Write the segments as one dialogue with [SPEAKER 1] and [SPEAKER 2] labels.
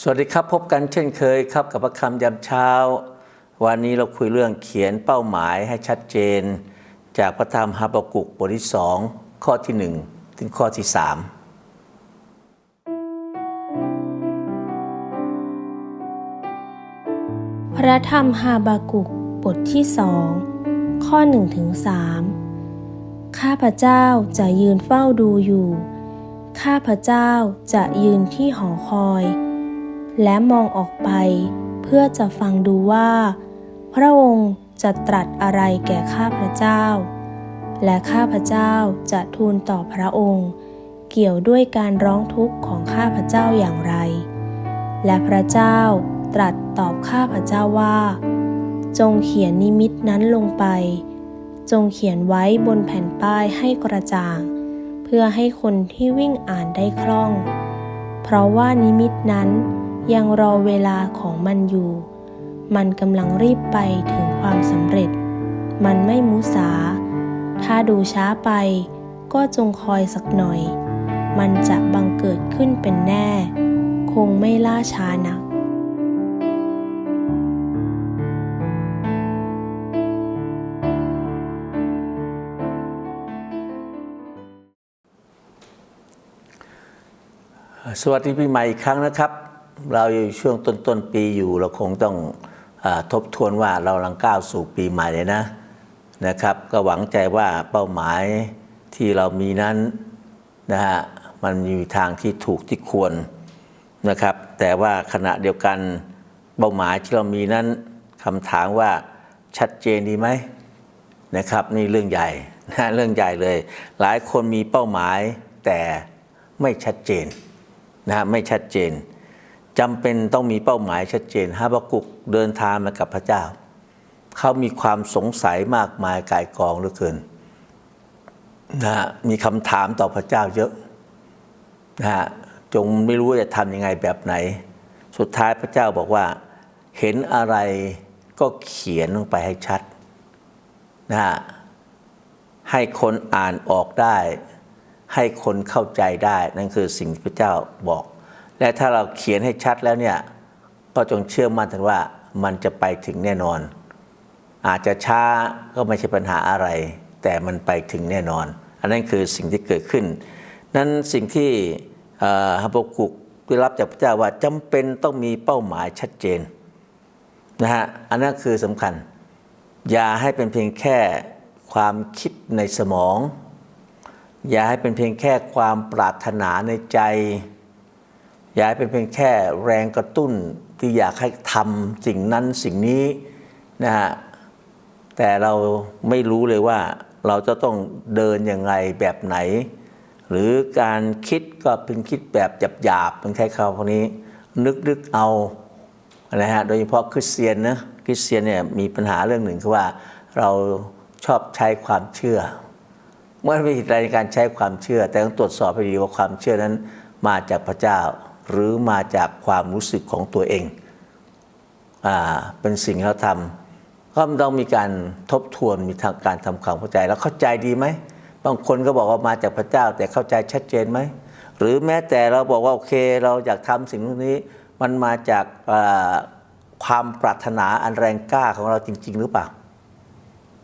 [SPEAKER 1] สวัสดีครับพบกันเช่นเคยครับกับพระคำยามเช้า วันนี้เราคุยเรื่องเขียนเป้าหมายให้ชัดเจน จากพระธรรมฮาบากุกบทที่สองข้อที่หนึ่งถึงข้อที่สาม
[SPEAKER 2] พระธรรมฮาบากุกบทที่สองข้อหนึ่งถึงสามข้าพเจ้าจะยืนเฝ้าดูอยู่ ข้าพเจ้าจะยืนที่หอคอย และมองออกไป เพื่อจะฟังดูว่า พระองค์จะตรัสอะไรแก่ข้าพระเจ้า และข้าพระเจ้าจะทูลต่อพระองค์ เกี่ยวด้วยการร้องทุกข์ของข้าพระเจ้าอย่างไร และพระเจ้าตรัสตอบข้าพระเจ้าว่า จงเขียนนิมิตนั้นลงไป จงเขียนไว้บนแผ่นป้ายให้กระจ่าง เพื่อให้คนที่วิ่งอ่านได้คล่อง เพราะว่านิมิตนั้น ยังรอเวลาของมันอยู่ มันกำลังรีบไปถึงความสำเร็จ มันไม่มุสา ถ้าดูช้าไป ก็จงคอยสักหน่อย มันจะบังเกิดขึ้นเป็นแน่ คงไม่ล่าช้านัก
[SPEAKER 1] สวัสดีปีใหม่อีกครั้งนะครับ เราอยู่ช่วงต้นต้นๆปีอยู่เราคงต้องอทบทวนว่าเราลังก้าวสู่ปีใหม่เลยนะนะครับ ก็หวังใจว่าเป้าหมายที่เรามีนั้นนะฮะมันมีทางที่ถูกที่ควรนะครับ แต่ว่าขณะเดียวกันเป้าหมายที่เรามีนั้นคำถามว่าชัดเจนดีไหมนะครับนี่เรื่องใหญ่นะเรื่องใหญ่เลย หลายคนมีเป้าหมายแต่ไม่ชัดเจนนะไม่ชัดเจน จำเป็นต้องมีเป้าหมายชัดเจนฮาบากุกเดินทางมากับพระเจ้า เขามีความสงสัยมากมายกายกองเหลือเกินนะมีคำถามต่อพระเจ้าเยอะนะฮะจงไม่รู้จะทำยังไงแบบไหน สุดท้ายพระเจ้าบอกว่า เห็นอะไรก็เขียนลงไปให้ชัดนะฮะให้คนอ่านออกได้ ให้คนเข้าใจได้ นั่นคือสิ่งที่พระเจ้าบอก และถ้าเราเขียนให้ชัดแล้วเนี่ยก็จงเชื่อมั่นถึงว่ามันจะไปถึงแน่นอน อาจจะช้าก็ไม่ใช่ปัญหาอะไร แต่มันไปถึงแน่นอน อันนั้นคือสิ่งที่เกิดขึ้น นั้นสิ่งที่ฮับากุกได้รับจากพระเจ้าว่าจำเป็นต้องมีเป้าหมายชัดเจนนะฮะอันนั้นคือสำคัญ อย่าให้เป็นเพียงแค่ความคิดในสมอง อย่าให้เป็นเพียงแค่ความปรารถนาในใจ อย่าเป็นเพียงแค่แรงกระตุ้นที่อยากให้ทำสิ่งนั้นสิ่งนี้นะฮะแต่เราไม่รู้เลยว่าเราจะต้องเดินยังไงแบบไหน หรือการคิดก็เป็นคิดแบบหยาบๆเป็นใช้คำพวกนี้ นึกๆเอานะฮะโดยเฉพาะคริสเตียนนะคริสเตียนเนี่ยมีปัญหาเรื่องหนึ่งคือว่าเราชอบใช้ความเชื่อเมื่อไม่ผิดอะไรในการใช้ความเชื่อ แต่ต้องตรวจสอบให้ดีว่าความเชื่อนั้นมาจากพระเจ้า หรือมาจากความรู้สึกของตัวเองอเป็นสิ่งที่เราทำก็ต้องมีการทบทวนมีทางการทำความเข้าใจแล้วเข้าใจดีไหมบางคนก็บอกว่ามาจากพระเจ้า แต่เข้าใจชัดเจนไหมหรือแม้แต่เราบอกว่าโอเค เราอยากทำสิ่งนี้มันมาจากความปรารถนาอันแรงกล้าของเราจริง ๆ หรือเปล่า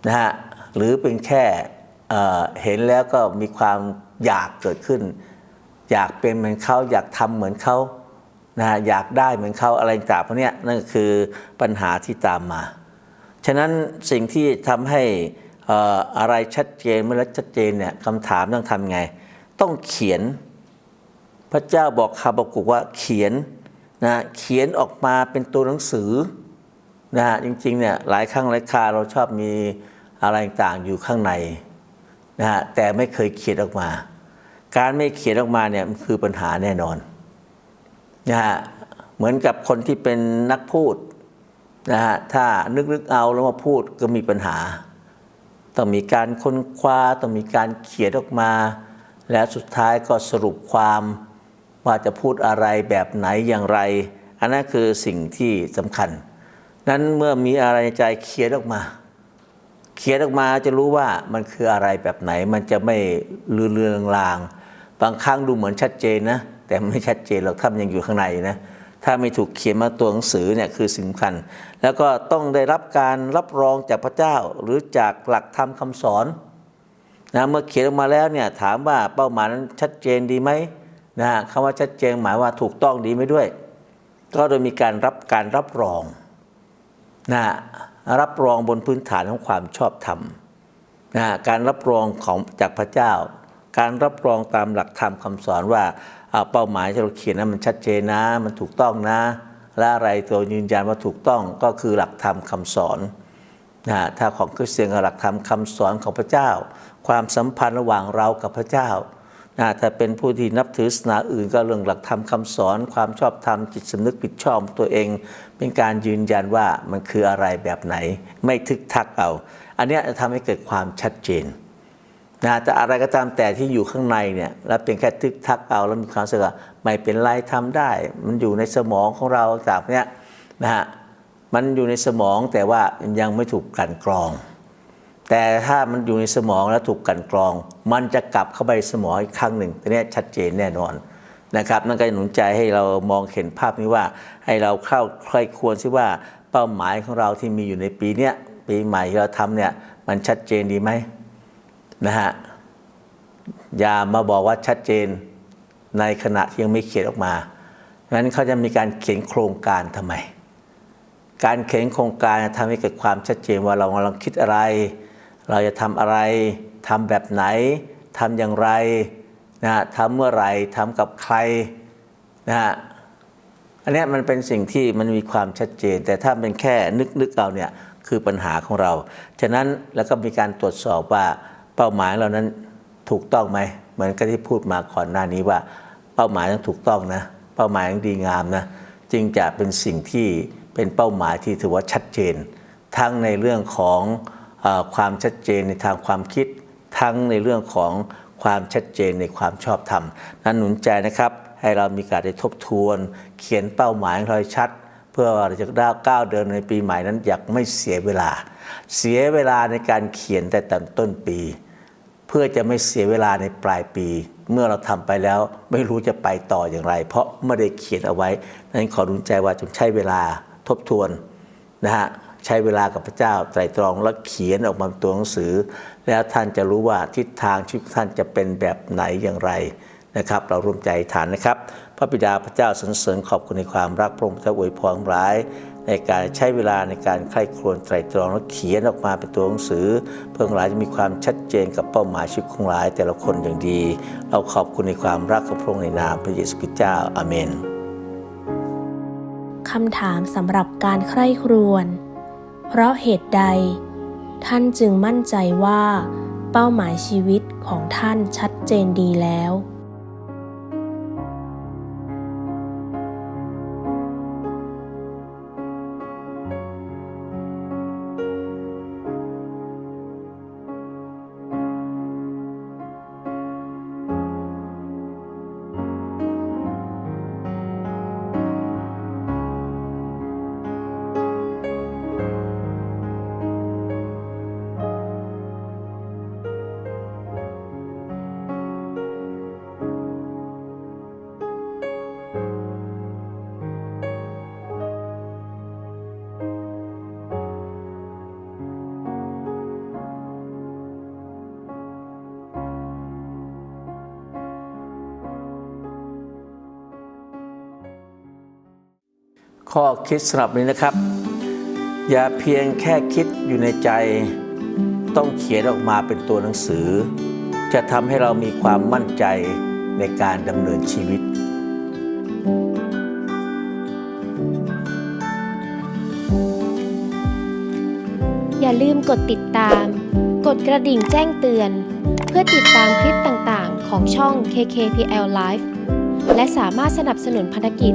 [SPEAKER 1] นะฮะหรือเป็นแค่เห็นแล้วก็มีความอยากเกิดขึ้น อยากเป็นเหมือนเขาอยากทำเหมือนเขานะฮะอยากได้เหมือนเขาอะไรต่างพวกนี้นั่นคือปัญหาที่ตามมา ฉะนั้นสิ่งที่ทำให้อออะไรชัดเจนเมื่อชัดเจนเนี่ยคำถามต้องทำไง ต้องเขียน พระเจ้าบอกคาบกุกว่าเขียนนะเขียนออกมาเป็นตัวหนังสือนะฮะจริงๆเนี่ยหลายครั้งหลายคาเราชอบมีอะไรต่างอยู่ข้างในนะฮะแต่ไม่เคยเขียนออกมา การไม่เขียนออกมาเนี่ยมันคือปัญหาแน่นอนนะฮะเหมือนกับคนที่เป็นนักพูดนะฮะถ้านึกๆเอาแล้วมาพูดก็มีปัญหา ต้องมีการค้นคว้าต้องมีการเขียนออกมา และสุดท้ายก็สรุปความว่าจะพูดอะไรแบบไหนอย่างไร อันนั้นคือสิ่งที่สำคัญ นั้นเมื่อมีอะไรในใจเขียนออกมา เขียนออกมาจะรู้ว่ามันคืออะไรแบบไหน มันจะไม่ลือเลือนลาง บางครั้งดูเหมือนชัดเจนนะ แต่ไม่ชัดเจนหรอกถ้ามันยังอยู่ข้างในนะถ้าไม่ถูกเขียนมาตัวหนังสือเนี่ยคือสำคัญ แล้วก็ต้องได้รับการรับรองจากพระเจ้าหรือจากหลักธรรมคำสอนนะเมื่อเขียนออกมาแล้วเนี่ยถามว่าเป้าหมายนั้นชัดเจนดีไหมนะฮะคำว่าชัดเจนหมายว่าถูกต้องดีไหมด้วย ก็โดยมีการรับการรับรองนะรับรองบนพื้นฐานของความชอบธรรมนะการรับรองของจากพระเจ้า การรับรองตามหลักธรรมคำสอนว่าเป้าหมายที่เราเขียนนั้นมันชัดเจนนะ มันถูกต้องนะ และอะไรตัวยืนยันว่าถูกต้องก็คือหลักธรรมคำสอนนะถ้าของคริสเตียนกับหลักธรรมคำสอนของพระเจ้า ความสัมพันธ์ระหว่างเรากับพระเจ้านะถ้าเป็นผู้ที่นับถือศาสนาอื่นก็เรื่องหลักธรรมคำสอน ความชอบธรรมจิตสำนึกผิดชอบตัวเอง เป็นการยืนยันว่ามันคืออะไรแบบไหน ไม่ทึกทักเอา อันนี้จะทำให้เกิดความชัดเจน นะแต่อะไรก็ตามแต่ที่อยู่ข้างในเนี่ยแล้วเป็นแค่ทึกทักเอาแล้วมีความสึกว่าไม่เป็นไรทำได้ มันอยู่ในสมองของเราจากเนี้ยนะฮะมันอยู่ในสมองแต่ว่ายังไม่ถูกกันกรอง แต่ถ้ามันอยู่ในสมองแล้วถูกกันกรอง มันจะกลับเข้าไปสมองอีกครั้งหนึ่งตัวนี้ชัดเจนแน่นอนนะครับนั่นก็หนุนใจให้เรามองเห็นภาพนี้ว่า ให้เราเข้าใครควรซิว่าเป้าหมายของเราที่มีอยู่ในปีเนี้ยปีใหม่ที่เราทำเนี่ยมันชัดเจนดีไหม นะฮะอย่ามาบอกว่าชัดเจนในขณะที่ยังไม่เขียนออกมางั้นเขาจะมีการเขียนโครงการทำไม การเขียนโครงการทำให้เกิดความชัดเจนว่าเรากำลังคิดอะไร เราจะทำอะไรทำแบบไหนทำอย่างไรนะทำเมื่อไหร่ทำกับใครนะฮะอันนี้มันเป็นสิ่งที่มันมีความชัดเจน แต่ถ้าเป็นแค่นึกๆเอาเนี่ยคือปัญหาของเรา ฉะนั้นแล้วก็มีการตรวจสอบว่า เป้าหมายเรานั้นถูกต้องไหมเหมือนกับที่พูดมาก่อนหน้านี้ว่า เป้าหมายต้องถูกต้องนะ เป้าหมายต้องดีงามนะจึงจะเป็นสิ่งที่เป็นเป้าหมายที่ถือว่าชัดเจน ทั้งในเรื่องของอความชัดเจนในทางความคิด ทั้งในเรื่องของความชัดเจนในความชอบธรรม นั้นหนุนใจนะครับให้เรามีการได้ทบทวน เขียนเป้าหมายของเราให้ชัด เพื่อเราจะได้ก้าวเดินในปีใหม่นั้นอยากไม่เสียเวลา เสียเวลาในการเขียนแต่ตอนต้นปี เพื่อจะไม่เสียเวลาในปลายปี เมื่อเราทำไปแล้วไม่รู้จะไปต่ออย่างไร เพราะไม่ได้เขียนเอาไว้นั้นขอรุนใจว่าจงใช้เวลาทบทวนนะฮะใช้เวลากับพระเจ้าไตรตรองและเขียนออกมาเป็นตัวหนังสือ แล้วท่านจะรู้ว่าทิศทางชีวิตท่านจะเป็นแบบไหนอย่างไรนะครับ เราร่วมใจฐานนะครับ พระบิดาพระเจ้าสรรเสริญขอบคุณในความรักพระองค์เจ้าอวยพรร้าย ในการใช้เวลาในการใคร่ครวญไตรตรองและเขียนออกมาเป็นตัวหนังสือ เพื่อหลายจะมีความชัดเจนกับเป้าหมายชีวิตของหลายแต่ละคนอย่างดี เราขอบคุณในความรักของพระองค์ในนามพระเยซูคริสต์เจ้าอาเมน
[SPEAKER 2] คำถามสำหรับการใคร่ครวญเพราะเหตุใด ท่านจึงมั่นใจว่า เป้าหมายชีวิตของท่านชัดเจนดีแล้ว
[SPEAKER 1] ข้อคิดสำหรับนี้นะครับ อย่าเพียงแค่คิดอยู่ในใจ ต้องเขียนออกมาเป็นตัวหนังสือ จะทำให้เรามีความมั่นใจในการดำเนินชีวิต
[SPEAKER 3] อย่าลืมกดติดตาม กดกระดิ่งแจ้งเตือน เพื่อติดตามคลิปต่างๆ ของช่อง KKPL Live และสามารถสนับสนุนพันธกิจ